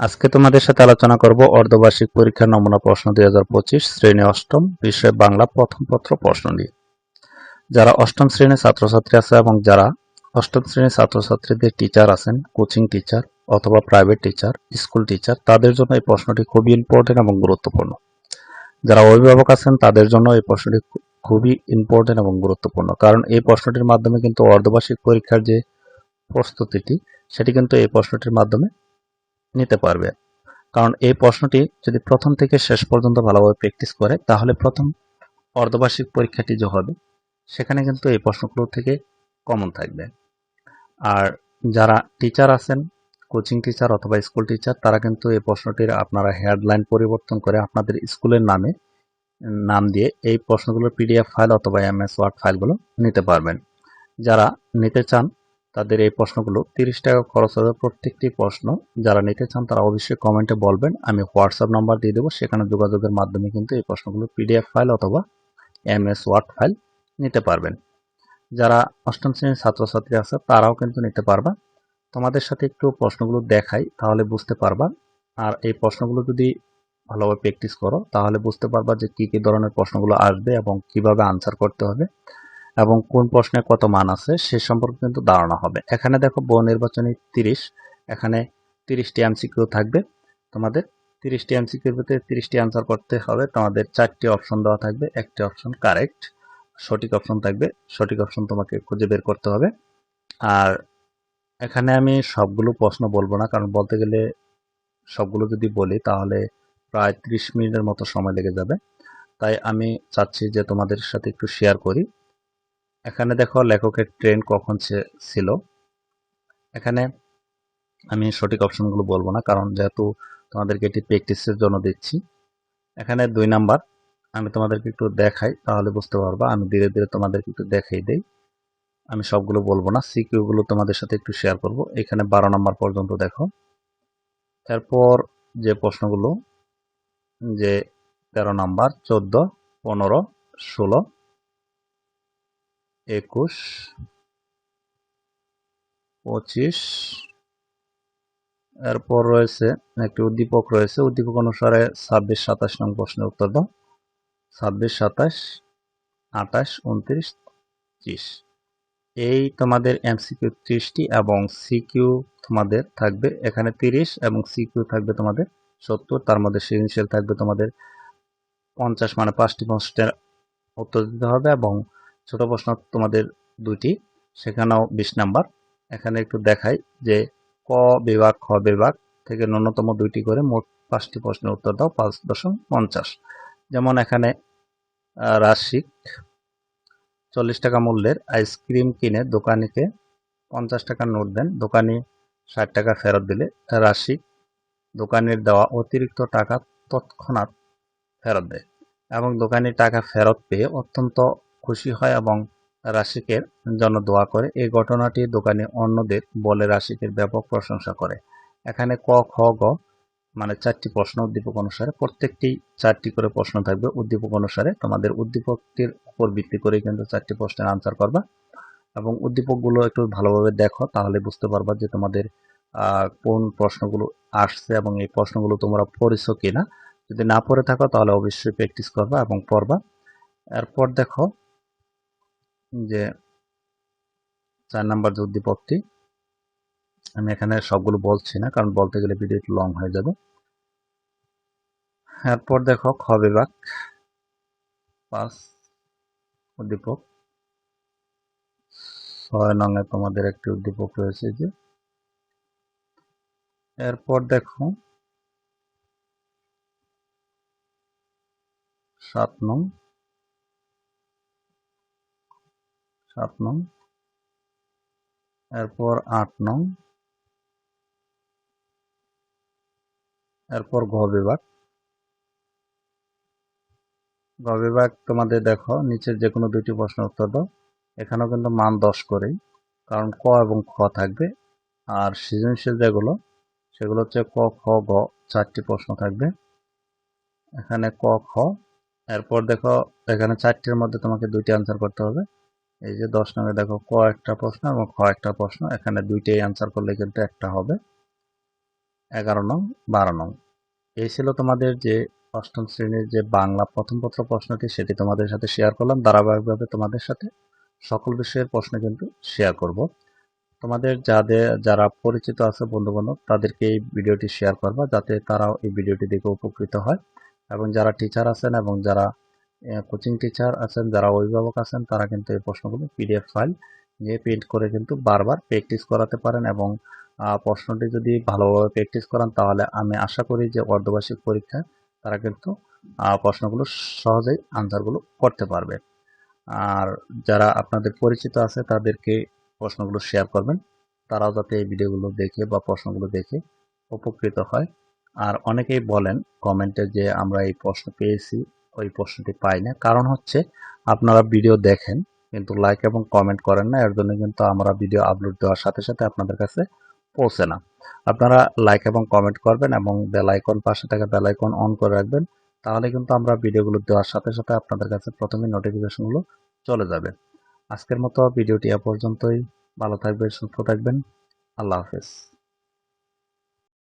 আজকে তোমাদের সাথে আলোচনা করব অর্ধবার্ষিক পরীক্ষার নমুনা প্রশ্ন দুই হাজার পঁচিশ, শ্রেণি অষ্টম বিষয় বাংলা প্রথম পত্র প্রশ্ন নিয়ে। যারা অষ্টম শ্রেণির ছাত্রছাত্রী আছে এবং যারা অষ্টম শ্রেণির ছাত্রছাত্রীদের টিচার আছেন কোচিং টিচার অথবা প্রাইভেট টিচার স্কুল টিচার তাদের জন্য এই প্রশ্নটি খুবই ইম্পর্টেন্ট এবং গুরুত্বপূর্ণ। যারা অভিভাবক আছেন, তাদের জন্য এই প্রশ্নটি খুবই ইম্পর্টেন্ট এবং গুরুত্বপূর্ণ। কারণ এই প্রশ্নটির মাধ্যমে কিন্তু অর্ধবার্ষিক পরীক্ষার যে প্রস্তুতিটি, সেটি কিন্তু এই প্রশ্নটির মাধ্যমে নিতে পারবে। কারণ এই প্রশ্নটি যদি প্রথম থেকে শেষ পর্যন্ত ভালোভাবে প্র্যাকটিস করে, তাহলে প্রথম অর্ধবার্ষিক পরীক্ষাটি যে হবে, সেখানে কিন্তু এই প্রশ্নগুলো থেকে কমন থাকবে। আর যারা টিচার আছেন কোচিং টিচার অথবা স্কুল টিচার তারা কিন্তু এই প্রশ্নটির আপনারা হেডলাইন পরিবর্তন করে আপনাদের স্কুলের নামে, নাম দিয়ে এই প্রশ্নগুলোর পিডিএফ ফাইল অথবা এমএস ওয়ার্ড ফাইলগুলো নিতে পারবেন। যারা নিতে চান তাদের এই প্রশ্নগুলো তিরিশ টাকা খরচ হবে প্রত্যেকটি প্রশ্ন যারা নিতে চান তারা অবশ্যই কমেন্টে বলবেন। আমি হোয়াটসঅ্যাপ নাম্বার দিয়ে দেবো। সেখানে যোগাযোগের মাধ্যমে কিন্তু এই প্রশ্নগুলো পিডিএফ ফাইল অথবা এমএস ওয়ার্ড ফাইল নিতে পারবেন। যারা অষ্টম শ্রেণির ছাত্রছাত্রী আছে তারাও কিন্তু নিতে পারবা। তোমাদের সাথে একটু প্রশ্নগুলো দেখাই তাহলে বুঝতে পারবা। আর এই প্রশ্নগুলো যদি ভালোভাবে প্র্যাকটিস করো তাহলে বুঝতে পারবা যে কী কী ধরনের প্রশ্নগুলো আসবে এবং কীভাবে আনসার করতে হবে। এবং কোন প্রশ্নে কত মান আছে, সে সম্পর্কে কিন্তু ধারণা হবে। এখানে দেখো বহু নির্বাচনী তিরিশ, এখানে তিরিশটি এমসিকিউ থাকবে। তোমাদের তিরিশটি এমসিকিউর ভিতরে তিরিশটি আনসার করতে হবে। তোমাদের চারটি অপশন দেওয়া থাকবে। একটি অপশন কারেক্ট সঠিক অপশন থাকবে। সঠিক অপশন তোমাকে খুঁজে বের করতে হবে। আর এখানে আমি সবগুলো প্রশ্ন বলব না, কারণ বলতে গেলে সবগুলো যদি বলি তাহলে প্রায় ত্রিশ মিনিটের মতো সময় লেগে যাবে। তাই আমি চাচ্ছি যে তোমাদের সাথে একটু শেয়ার করি। এখানে দেখো লেখকের ট্রেন কখন সে- ছিল। এখানে আমি সঠিক অপশনগুলো বলব না, কারণ যেহেতু তোমাদেরকে এটি প্র্যাকটিসের জন্য দিচ্ছি। এখানে দুই নাম্বার, আমি তোমাদেরকে একটু দেখাই, তাহলে বুঝতে পারবা। আমি ধীরে ধীরে তোমাদেরকে একটু দেখাই দেই। আমি সবগুলো বলব না সিকিউ গুলো তোমাদের সাথে একটু শেয়ার করব। এখানে বারো নাম্বার পর্যন্ত দেখো। এরপর যে প্রশ্নগুলো, যে তেরো নাম্বার, চোদ্দ, পনেরো, ষোলো একুশ, পঁচিশ, এরপর রয়েছে একটি উদ্দীপক রয়েছে, উদ্দীপক অনুসারে ছাব্বিশ, সাতাশ নং প্রশ্নের উত্তর দাও। ছাব্বিশ, সাতাশ, আঠাশ, উনত্রিশ, ত্রিশ। এই তোমাদের এমসিকিউ ত্রিশটি এবং সিকিউ তোমাদের থাকবে এখানে তিরিশ এবং সিকিউ থাকবে তোমাদের সত্তর, তার মধ্যে সৃজনশীল থাকবে তোমাদের পঞ্চাশ মানে পাঁচটি প্রশ্নের উত্তর দিতে হবে এবং ছোট প্রশ্ন তোমাদের দুইটি, সেখানেও বিশ নাম্বার। এখানে একটু দেখাই যে ক বিভাগ, খ বিভাগ থেকে ন্যূনতম দুইটি করে মোট পাঁচটি প্রশ্নের উত্তর দাও, পাঁচ দশম পঞ্চাশ। যেমন এখানে রাশিক চল্লিশ টাকা মূল্যের আইসক্রিম কিনে দোকানিকে পঞ্চাশ টাকার নোট দেন, দোকানি ষাট টাকা ফেরত দিলে রাশিক দোকানের দেওয়া অতিরিক্ত টাকা তৎক্ষণাৎ ফেরত দেয় এবং দোকানি টাকা ফেরত পেয়ে অত্যন্ত খুশি হয় এবং রাশিকের জন্য দোয়া করে। এই ঘটনাটি দোকানে অন্যদের বলে রাশিকের ব্যাপক প্রশংসা করে। এখানে ক, খ, গ মানে চারটি প্রশ্ন উদ্দীপক অনুসারে প্রত্যেকটি চারটি করে প্রশ্ন থাকবে। উদ্দীপক অনুসারে তোমাদের উদ্দীপকটির উপর ভিত্তি করে কিন্তু চারটি প্রশ্নের আনসার করবা এবং উদ্দীপকগুলো একটু ভালোভাবে দেখো তাহলে বুঝতে পারবা যে তোমাদের কোন প্রশ্নগুলো আসছে এবং এই প্রশ্নগুলো তোমরা পড়েছো কিনা। যদি না পড়ে থাকো তাহলে অবশ্যই প্র্যাকটিস করবা এবং পড়বা। এরপর দেখো যে চার নাম্বার যে উদ্দীপকটি, আমি এখানে সবগুলো বলছি না, কারণ বলতে গেলে ভিডিও একটু লং হয়ে যাবে। এরপর দেখো খ বিভাগ, পাঁচ উদ্দীপক। ছয় নঙে তোমাদের একটি উদ্দীপক রয়েছে যে, এরপর দেখো সাত নং। সাত নং। এরপর আট নং। এরপর ঘ বিভাগ। ঘ বিভাগ তোমাদের দেখো নিচের যে কোনো দুইটি প্রশ্নের উত্তর দাও। এখানেও কিন্তু মান দশ করেই, কারণ ক এবং খ থাকবে। আর সৃজনশীল যেগুলো, সেগুলো হচ্ছে ক, খ, গ, চারটি প্রশ্ন থাকবে। এখানে ক, খ। এরপর দেখো, এখানে চারটির মধ্যে তোমাকে দুইটি আনসার করতে হবে। এই যে দশ নম্বরে দেখো, ক একটা প্রশ্ন এবং খ একটা প্রশ্ন, এখানে দুইটাই আনসার করলে কিন্তু একটা হবে। এগারো নং, বারো নং। এই ছিল তোমাদের যে অষ্টম শ্রেণির যে বাংলা প্রথম পত্র প্রশ্নটি, সেটি তোমাদের সাথে শেয়ার করলাম। ধারাবাহিকভাবে তোমাদের সাথে সকল বিষয়ের প্রশ্ন কিন্তু শেয়ার করব। তোমাদের যাদের, যারা পরিচিত আছে বন্ধু বান্ধব তাদেরকে এই ভিডিওটি শেয়ার করবা, যাতে তারাও এই ভিডিওটি দেখে উপকৃত হয়। এবং যারা টিচার আছেন এবং যারা কোচিং টিচার আছেন, যারা অভিভাবক আছেন, তারা কিন্তু এই প্রশ্নগুলো পিডিএফ ফাইল নিয়ে প্রিন্ট করে কিন্তু বারবার প্র্যাকটিস করাতে পারেন এবং প্রশ্নটি যদি ভালোভাবে প্র্যাকটিস করান, তাহলে আমি আশা করি যে অর্ধবার্ষিক পরীক্ষায় তারা কিন্তু প্রশ্নগুলো সহজেই আনসারগুলো করতে পারবে। আর যারা আপনাদের পরিচিত আছে, তাদেরকে প্রশ্নগুলো শেয়ার করবেন। তারাও যাতে এই ভিডিওগুলো দেখে বা প্রশ্নগুলো দেখে উপকৃত হয়। আর অনেকেই বলেন কমেন্টে যে আমরা এই প্রশ্ন পেয়েছি ওই প্রশ্নটি পাই না। কারণ হচ্ছে, আপনারা ভিডিও দেখেন, কিন্তু লাইক এবং কমেন্ট করেন না, এর জন্য কিন্তু আমরা ভিডিও আপলোড দেওয়ার সাথে সাথে আপনাদের কাছে পৌঁছে না। আপনারা লাইক এবং কমেন্ট করবেন এবং বেল আইকন পাশে থাকা বেল আইকন অন করে রাখবেন, তাহলে কিন্তু আমরা ভিডিওগুলো দেওয়ার সাথে সাথে আপনাদের কাছে প্রথমে নোটিফিকেশনগুলো চলে যাবে। আজকের মতো ভিডিওটি এ পর্যন্তই। ভালো থাকবেন, সুস্থ থাকবেন। আল্লাহ হাফেজ।